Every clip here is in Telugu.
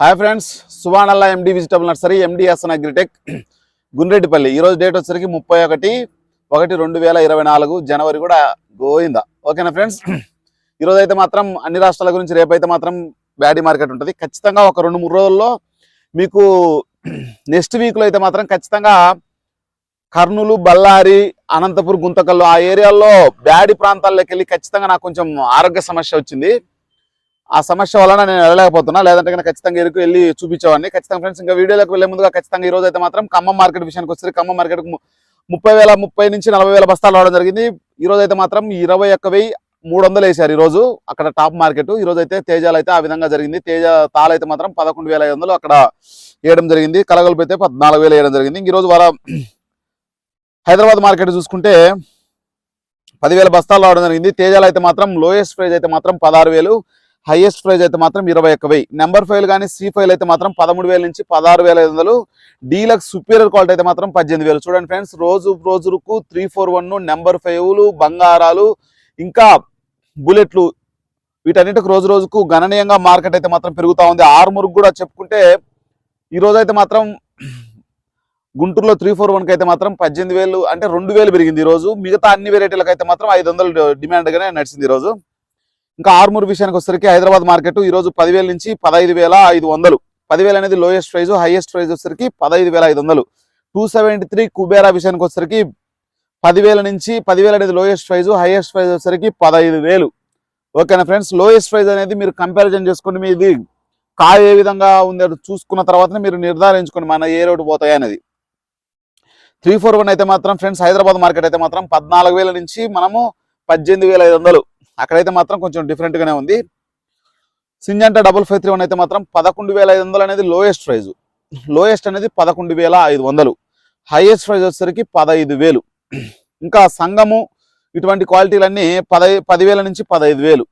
హాయ్ ఫ్రెండ్స్ సువానల్లా ఎండి వెజిటబుల్ నర్సరీ ఎండి ఎస్ఎన్ అగ్రిటెక్ గుండ్రెడ్డిపల్లి. ఈరోజు డేట్ వచ్చరికి ముప్పై ఒకటి ఒకటి రెండు వేల ఇరవై నాలుగు జనవరి కూడా గోయిందా ఓకేనా ఫ్రెండ్స్? ఈరోజు అయితే మాత్రం అన్ని రాష్ట్రాల గురించి రేపైతే మాత్రం బ్యాడీ మార్కెట్ ఉంటుంది. ఖచ్చితంగా ఒక రెండు మూడు రోజుల్లో మీకు నెక్స్ట్ వీక్లో అయితే మాత్రం ఖచ్చితంగా కర్నూలు బళ్ళారి అనంతపూర్ గుంతకల్లు ఆ ఏరియాల్లో బ్యాడీ ప్రాంతాల్లోకి వెళ్ళి ఖచ్చితంగా నాకు కొంచెం ఆరోగ్య సమస్య వచ్చింది. ఆ సమస్య వలన నేను వెళ్ళలేకపోతున్నా. లేదంటే కనుక ఖచ్చితంగా ఎరుకు వెళ్ళి చూపించేవాడిని. ఖచ్చితంగా ఫ్రెండ్స్ ఇంకా వీడియోలోకి వెళ్ళే ముందుగా ఖచ్చితంగా ఈ రోజు అయితే మాత్రం ఖమ్మం మార్కెట్ విషయానికి వస్తే ఖమ్మం మార్కెట్కు ముప్పై వేల ముప్పై నుంచి నలభై వేల బస్తాలు రావడం జరిగింది. ఈ రోజు అయితే మాత్రం ఇరవై ఒక్క వెయ్యి మూడు వందలు వేసారు ఈరోజు అక్కడ టాప్ మార్కెట్. ఈరోజు అయితే తేజాలు అయితే ఆ విధంగా జరిగింది. తేజ తాలు అయితే మాత్రం పదకొండు వేల ఐదు వందలు అక్కడ వేయడం జరిగింది. కలగలుపు అయితే పద్నాలుగు వేలు వేయడం జరిగింది. ఈరోజు రోజు హైదరాబాద్ మార్కెట్ చూసుకుంటే పదివేల బస్తాలు రావడం జరిగింది. తేజాలు అయితే మాత్రం లోయెస్ట్ ప్రైజ్ అయితే మాత్రం పదహారు వేలు. హైయెస్ట్ ప్రైజ్ అయితే మాత్రం ఇరవై ఒక్క వెయ్యి. నెంబర్ ఫైవ్ కానీ సి ఫైల్ అయితే మాత్రం పదమూడు వేల నుంచి పదహారు వేల ఐదు వందలు. డీలక్స్ సుపీరియర్ క్వాలిటీ అయితే మాత్రం పద్దెనిమిది వేలు. చూడండి ఫ్రెండ్స్ రోజు రోజుకు త్రీ ఫోర్ వన్ నెంబర్ ఫైవ్లు బంగారాలు ఇంకా బుల్లెట్లు. వీటన్నిటికి రోజు రోజుకు గణనీయంగా మార్కెట్ అయితే మాత్రం పెరుగుతూ ఉంది. ఆరుమూరుకు కూడా చెప్పుకుంటే ఈరోజు అయితే మాత్రం గుంటూరులో త్రీ ఫోర్ వన్కి అయితే మాత్రం పద్దెనిమిది వేలు అంటే రెండు వేలు పెరిగింది ఈ రోజు. మిగతా అన్ని వెరైటీలకు అయితే మాత్రం ఐదు వందలు డిమాండ్గానే నడిచింది ఈ రోజు. ఇంకా ఆర్మూర్ విషయానికి వచ్చేసరికి హైదరాబాద్ మార్కెట్ ఈ రోజు పదివేల నుంచి పదహైదు వేల ఐదు వందలు. పదివేలు అనేది లోయెస్ట్ ప్రైజ్ హైయెస్ట్ ప్రైజ్ వచ్చేసరికి పదహైదు వేల ఐదు వందలు. టూ సెవెంటీ త్రీ కుబేరా విషయానికి వచ్చేసరికి పదివేల నుంచి పదివేలు అనేది లోయెస్ట్ ప్రైజ్ హైయెస్ట్ ప్రైజ్ వచ్చేసరికి పదహైదు వేలు. ఓకేనా ఫ్రెండ్స్? లోయెస్ట్ ప్రైజ్ అనేది మీరు కంపారిజన్ చేసుకోండి. మీది కాయ ఏ విధంగా ఉందో చూసుకున్న తర్వాతనే మీరు నిర్ధారించుకోండి మన ఏ రోడ్డు పోతాయి అనేది. త్రీ ఫోర్ వన్ అయితే మాత్రం ఫ్రెండ్స్ హైదరాబాద్ మార్కెట్ అయితే మాత్రం పద్నాలుగు వేల నుంచి మనము పద్దెనిమిది వేల ఐదు వందలు. అక్కడైతే మాత్రం కొంచెం డిఫరెంట్గానే ఉంది. Syngenta double five three one అయితే మాత్రం పదకొండు వేల ఐదు వందలు అనేది లోయెస్ట్ ప్రైజ్ లోయెస్ట్ అనేది పదకొండు వేల ఐదు వందలు. హైయెస్ట్ ప్రైజ్ వచ్చేసరికి పదహైదు వేలు. ఇంకా సంగము ఇటువంటి క్వాలిటీలన్నీ పదై పదివేల నుంచి పదహైదు వేలు.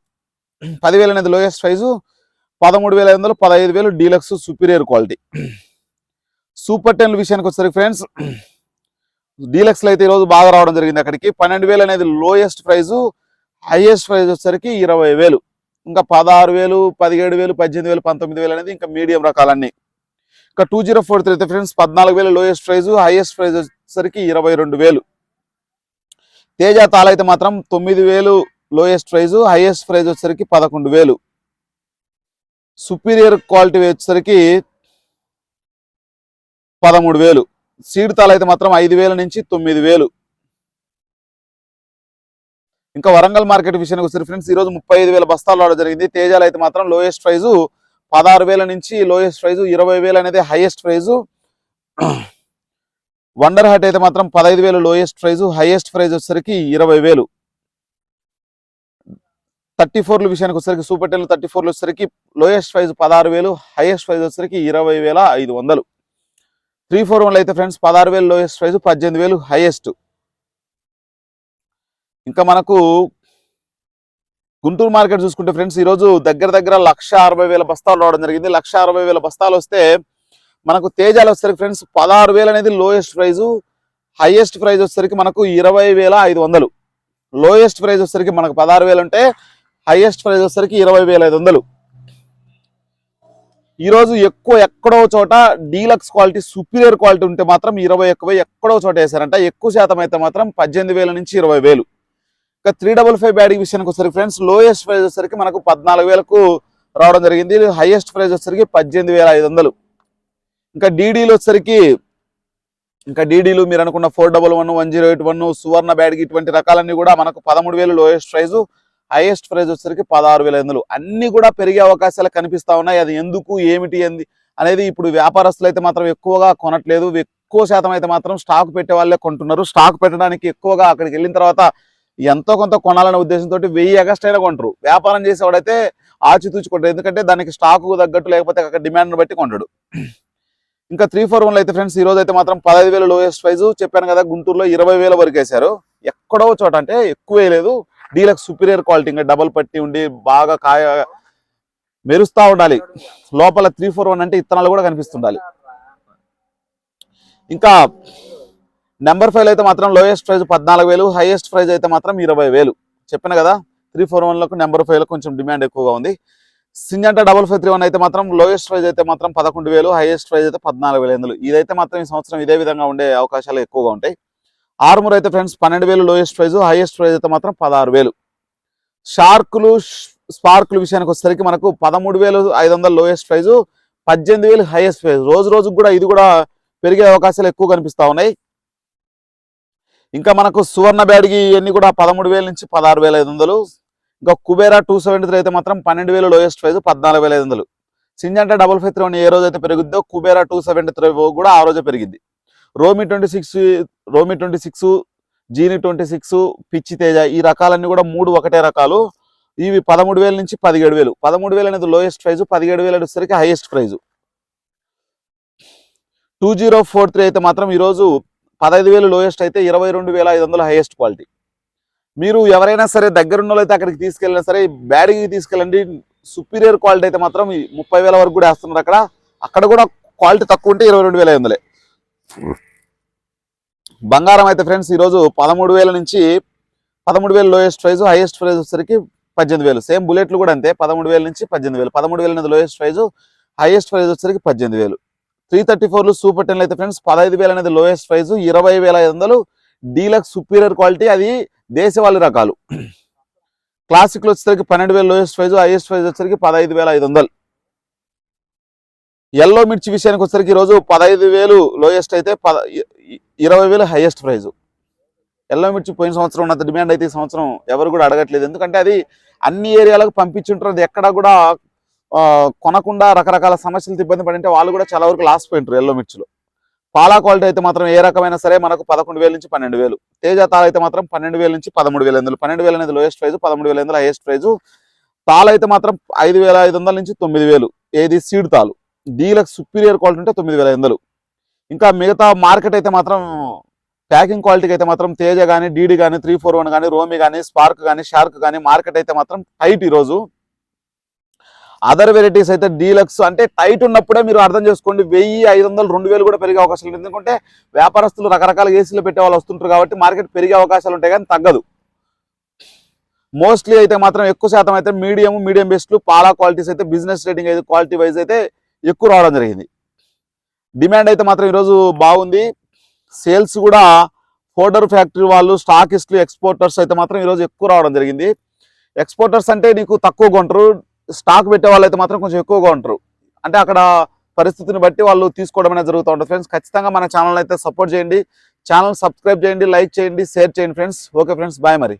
పదివేలు అనేది లోయెస్ట్ ప్రైజు పదమూడు వేల ఐదు వందలు పదహైదు వేలు deluxe superior quality super ten విషయానికి వచ్చేసరికి ఫ్రెండ్స్ డీలక్స్లో అయితే ఈరోజు బాగా రావడం జరిగింది అక్కడికి. పన్నెండు వేలు అనేది లోయెస్ట్ ప్రైజు హైయెస్ట్ ప్రైజ్ వచ్చేసరికి ఇరవై వేలు. ఇంకా పదహారు వేలు పదిహేడు వేలు పద్దెనిమిది వేలు పంతొమ్మిది వేలు అనేది ఇంకా మీడియం రకాలన్నీ. ఇంకా టూ జీరో ఫోర్ త్రీ అయితే ఫ్రెండ్స్ పద్నాలుగు వేలు లోయెస్ట్ ప్రైజ్ హైయెస్ట్ ప్రైజ్ వచ్చేసరికి ఇరవై రెండు వేలు. తేజ తాళ అయితే మాత్రం తొమ్మిది వేలు లోయెస్ట్ ప్రైజ్ హైయెస్ట్ ప్రైజ్ వచ్చేసరికి పదకొండు వేలు. సుపీరియర్ క్వాలిటీ వచ్చేసరికి పదమూడు వేలు. సీడ్ తాళ అయితే మాత్రం ఐదు వేల నుంచి తొమ్మిది వేలు. ఇంకా వరంగల్ మార్కెట్ విషయానికి వచ్చారు ఫ్రెండ్స్ ఈ రోజు ముప్పై ఐదు వేల బస్తాలు ఆర్డర్ జరిగింది. తేజాలు అయితే మాత్రం లోయెస్ట్ ప్రైజు పదహారు వేల నుంచి లోయెస్ట్ ప్రైజు ఇరవై వేలు అనేది హైయెస్ట్ ప్రైజు వండర్ హట్ అయితే మాత్రం పదహైదు వేలు లోయెస్ట్ ప్రైజు హైయెస్ట్ ప్రైజ్ వచ్చేసరికి ఇరవై వేలు. థర్టీ ఫోర్ల విషయానికి వచ్చేసరికి సూపర్ టెన్లు థర్టీ ఫోర్లు వచ్చేసరికి లోయెస్ట్ ప్రైజ్ పదహారు వేలు హైయెస్ట్ ప్రైజ్ వచ్చేసరికి ఇరవై వేల ఐదు వందలు. త్రీ ఫోర్ వన్లు అయితే ఫ్రెండ్స్ పదహారు వేలు లోయెస్ట్ ప్రైజ్ పద్దెనిమిది వేలు హైయెస్ట్ ఇంకా మనకు గుంటూరు మార్కెట్ చూసుకుంటే ఫ్రెండ్స్ ఈరోజు దగ్గర దగ్గర లక్ష అరవై వేల బస్తాలు రావడం జరిగింది. లక్ష అరవై వేల బస్తాలు వస్తే మనకు తేజాలు వచ్చేసరికి ఫ్రెండ్స్ పదహారు వేలు అనేది లోయెస్ట్ ప్రైజు హైయెస్ట్ ప్రైజ్ వచ్చేసరికి మనకు ఇరవై వేల ఐదు వందలు. లోయెస్ట్ ప్రైజ్ వచ్చేసరికి మనకు పదహారు వేలు ఉంటే హైయెస్ట్ ప్రైజ్ వచ్చేసరికి ఇరవై వేల ఐదు వందలు. ఈరోజు ఎక్కువ ఎక్కడో చోట డీలక్స్ క్వాలిటీ సుపీరియర్ క్వాలిటీ ఉంటే మాత్రం ఇరవై ఎక్కువ ఎక్కడో చోట వేసారంట ఎక్కువ శాతం అయితే మాత్రం పద్దెనిమిది వేల నుంచి ఇరవై వేలు. ఇంకా త్రీ డబల్ ఫైవ్ బ్యాటింగ్ విషయానికి వచ్చేసరికి ఫ్రెండ్స్ లోయెస్ట్ ప్రైజ్ వచ్చేసరికి మనకు పద్నాలుగు వేలకు రావడం జరిగింది. హైయెస్ట్ ప్రైజ్ వచ్చేసరికి పద్దెనిమిది వేల ఐదు వందలు. ఇంకా డీడీలు వచ్చేసరికి ఇంకా డీడీలు మీరు అనుకున్న four double one one zero eight one సువర్ణ బ్యాడ్కి ఇటువంటి రకాలన్నీ కూడా మనకు పదమూడు వేలు లోయెస్ట్ ప్రైజు హైయెస్ట్ ప్రైజ్ వచ్చేసరికి పదహారు వేల ఐదు వందలు. అన్ని కూడా పెరిగే అవకాశాలు కనిపిస్తా ఉన్నాయి. అది ఎందుకు ఏమిటి అంది అనేది ఇప్పుడు వ్యాపారస్తులు అయితే మాత్రం ఎక్కువగా కొనట్లేదు. ఎక్కువ శాతం అయితే మాత్రం స్టాక్ పెట్టే వాళ్ళే కొంటున్నారు. స్టాక్ పెట్టడానికి ఎక్కువగా అక్కడికి వెళ్ళిన తర్వాత ఎంతో కొంత కొనాలనే ఉద్దేశంతో వెయ్యి ఎగస్ట్రైనా కొంటారు. వ్యాపారం చేసేవాడైతే ఆచితూచి కొంటారు ఎందుకంటే దానికి స్టాకు తగ్గట్టు లేకపోతే అక్కడ డిమాండ్ బట్టి కొంటాడు. ఇంకా త్రీ ఫోర్ వన్లో అయితే ఫ్రెండ్స్ ఈ రోజు అయితే మాత్రం పదహైదు వేలు లోయెస్ట్ ప్రైజ్ చెప్పాను కదా గుంటూరులో ఇరవై వేల వరకు వేశారు. ఎక్కడో చోట అంటే ఎక్కువ వేయలేదు. డీలక్స్ సుపీరియర్ క్వాలిటీ ఇంకా డబల్ పట్టి ఉండి బాగా కాయ మెరుస్తూ ఉండాలి. లోపల త్రీ ఫోర్ వన్ అంటే ఇత్తనాలు కూడా కనిపిస్తుండాలి. ఇంకా నెంబర్ ఫైవ్ అయితే మాత్రం లోయెస్ట్ ప్రైజ్ పద్నాలుగు వేలు హైయెస్ట్ ప్రైజ్ అయితే మాత్రం ఇరవై వేలు. చెప్పాను కదా త్రీ ఫోర్ వన్లకు నెంబర్ ఫైవ్లో కొంచెం డిమాండ్ ఎక్కువగా ఉంది. Syngenta double five three one అయితే మాత్రం లోయెస్ట్ ప్రైజ్ అయితే మాత్రం పదకొండు వేలు హైయెస్ట్ ప్రైజ్ అయితే పద్నాలుగు వేల ఎనిమిది ఇదైతే మాత్రం ఈ సంవత్సరం ఇదే విధంగా ఉండే అవకాశాలు ఎక్కువగా ఉంటాయి. ఆర్మూర్ అయితే ఫ్రెండ్స్ పన్నెండు వేలు లోయెస్ట్ ప్రైజ్ హైయెస్ట్ ప్రైజ్ అయితే మాత్రం పదహారు వేలు. షార్కులు స్పార్కులు విషయానికి వచ్చేసరికి మనకు పదమూడు వేలు ఐదు వందల లోయెస్ట్ ప్రైజ్ పద్దెనిమిది వేలు హైయెస్ట్ ప్రైజ్ రోజు రోజుకు కూడా ఇది కూడా పెరిగే అవకాశాలు ఎక్కువ కనిపిస్తా ఉన్నాయి. ఇంకా మనకు సువర్ణ బ్యాడ్కి ఇవన్నీ కూడా పదమూడు వేల నుంచి పదహారు వేల ఐదు వందలు. ఇంకా కుబేరా టూ సెవెంటీ త్రీ అయితే మాత్రం పన్నెండు వేలు లోయెస్ట్ ప్రైజ్ పద్నాలుగు వేల ఐదు వందలు. Syngenta double five three one ఏ రోజు అయితే పెరుగుద్దో కుబేరా టూ సెవెంటీ త్రీ కూడా ఆ రోజే పెరిగింది రోమి ట్వంటీ సిక్స్ రోమి ట్వంటీ సిక్స్ జీని ట్వంటీ సిక్స్ పిచ్చి తేజ ఈ రకాలన్నీ కూడా మూడు ఒకటే రకాలు. ఇవి పదమూడు వేల నుంచి పదిహేడు వేలు. పదమూడు వేలు అనేది లోయెస్ట్ ప్రైజ్ పదిహేడు వేలు అనేసరికి highest price two zero four three అయితే మాత్రం ఈరోజు పదహైదు వేలు లోయెస్ట్ అయితే ఇరవై రెండు వేల ఐదు వందలు హైయెస్ట్ క్వాలిటీ మీరు ఎవరైనా సరే దగ్గరున్న అయితే అక్కడికి తీసుకెళ్ళినా సరే బ్యాడ్కి తీసుకెళ్ళండి. సుపీరియర్ క్వాలిటీ అయితే మాత్రం ముప్పై వేల వరకు కూడా వేస్తున్నారు అక్కడ. అక్కడ కూడా క్వాలిటీ తక్కువ ఉంటే ఇరవై రెండు వేల ఐదు వందలే. బంగారం అయితే ఫ్రెండ్స్ ఈరోజు పదమూడు వేల నుంచి పదమూడు వేలు లోయెస్ట్ ప్రైజ్ హైయెస్ట్ ప్రైజ్ వచ్చేసరికి పద్దెనిమిది వేలు. సేమ్ బుల్లెట్లు కూడా అంతే పదమూడు వేల నుంచి పద్దెనిమిది వేలు. పదమూడు వేల అనేది లోయెస్ట్ ప్రైజ్ హైయెస్ట్ ప్రైజ్ వచ్చేసరికి పద్దెనిమిది వేలు. త్రీ థర్టీ ఫోర్లు సూపర్ టెన్లు అయితే ఫ్రెండ్స్ పదహైదు వేలు అనేది లోయెస్ట్ ప్రైజు ఇరవై వేల ఐదు వందలు డీలక్స్ సుపీరియర్ క్వాలిటీ అది దేశవాళీ రకాలు. క్లాసిక్లు వచ్చేసరికి పన్నెండు వేలు లోయెస్ట్ ప్రైజ్ హైయెస్ట్ ప్రైజ్ వచ్చేసరికి పదహైదు వేల ఐదు వందలు. ఎల్లో మిర్చి విషయానికి వచ్చేసరికి ఈరోజు పదహైదు వేలు లోయెస్ట్ అయితే పద ఇరవై వేలు హైయెస్ట్ ప్రైజు ఎల్లో మిర్చి పోయిన సంవత్సరం ఉన్నంత డిమాండ్ అయితే ఈ సంవత్సరం ఎవరు కూడా అడగట్లేదు. ఎందుకంటే అది అన్ని ఏరియాలకు పంపించుంటారు. అది ఎక్కడ కూడా కొనకుండా రకరకాల సమస్యలతో ఇబ్బంది పడింటే వాళ్ళు కూడా చాలా వరకు లాస్ పోయింటారు ఎల్లో మిర్చిలో పాలా క్వాలిటీ అయితే మాత్రం ఏ రకమైన సరే మనకు పదకొండు వేల నుంచి పన్నెండు వేలు. తేజ తాళ అయితే మాత్రం పన్నెండు వేల నుంచి పదమూడు వేల ఎందులు? పన్నెండు వేల అనేది లోయెస్ట్ ప్రైజ్ పదమూడు వేల ఎందులు హైయెస్ట్ ప్రైజ్ తాళ అయితే మాత్రం ఐదు వేల ఐదు వందల నుంచి తొమ్మిది వేలు. ఏది? సీడ్ తాలు డీలకు సుపీరియర్ క్వాలిటీ ఉంటే తొమ్మిది వేల ఎందులు ఇంకా మిగతా మార్కెట్ అయితే మాత్రం ప్యాకింగ్ క్వాలిటీకి అయితే మాత్రం తేజ కానీ డీడీ కానీ త్రీ ఫోర్ వన్ కానీ రోమి కానీ స్పార్క్ కానీ షార్క్ కానీ మార్కెట్ అయితే మాత్రం టైట్ ఈరోజు. అదర్ వెరైటీస్ అయితే డీలక్స్ అంటే టైట్ ఉన్నప్పుడే మీరు అర్థం చేసుకోండి వెయ్యి ఐదు వందలు రెండు వేలు కూడా పెరిగే అవకాశం లేదు ఎందుకంటే వ్యాపారస్తులు రకరకాల ఏసీలు పెట్టే వాళ్ళు వస్తుంటారు కాబట్టి మార్కెట్ పెరిగే అవకాశాలు ఉంటాయి కానీ తగ్గదు. మోస్ట్లీ అయితే మాత్రం ఎక్కువ శాతం అయితే మీడియం మీడియం బెస్ట్లు పాలా క్వాలిటీస్ అయితే బిజినెస్ రేటింగ్ అయితే క్వాలిటీ వైజ్ అయితే ఎక్కువ రావడం జరిగింది. డిమాండ్ అయితే మాత్రం ఈరోజు బాగుంది. సేల్స్ కూడా ఫోర్డర్ ఫ్యాక్టరీ వాళ్ళు స్టాకిస్టులు ఎక్స్పోర్టర్స్ అయితే మాత్రం ఈరోజు ఎక్కువ రావడం జరిగింది. ఎక్స్పోర్టర్స్ అంటే నీకు తక్కువ కొంటారు. స్టాక్ పెట్టే వాళ్ళు అయితే మాత్రం కొంచెం ఎక్కువగా ఉంటారు. అంటే అక్కడ పరిస్థితిని బట్టి వాళ్ళు తీసుకోవడం అనేది జరుగుతూ ఉంటుంది. ఫ్రెండ్స్ ఖచ్చితంగా మన ఛానల్ అయితే సపోర్ట్ చేయండి. ఛానల్ సబ్స్క్రైబ్ చేయండి లైక్ చేయండి షేర్ చేయండి ఫ్రెండ్స్. ఓకే ఫ్రెండ్స్ బాయ్ మరి.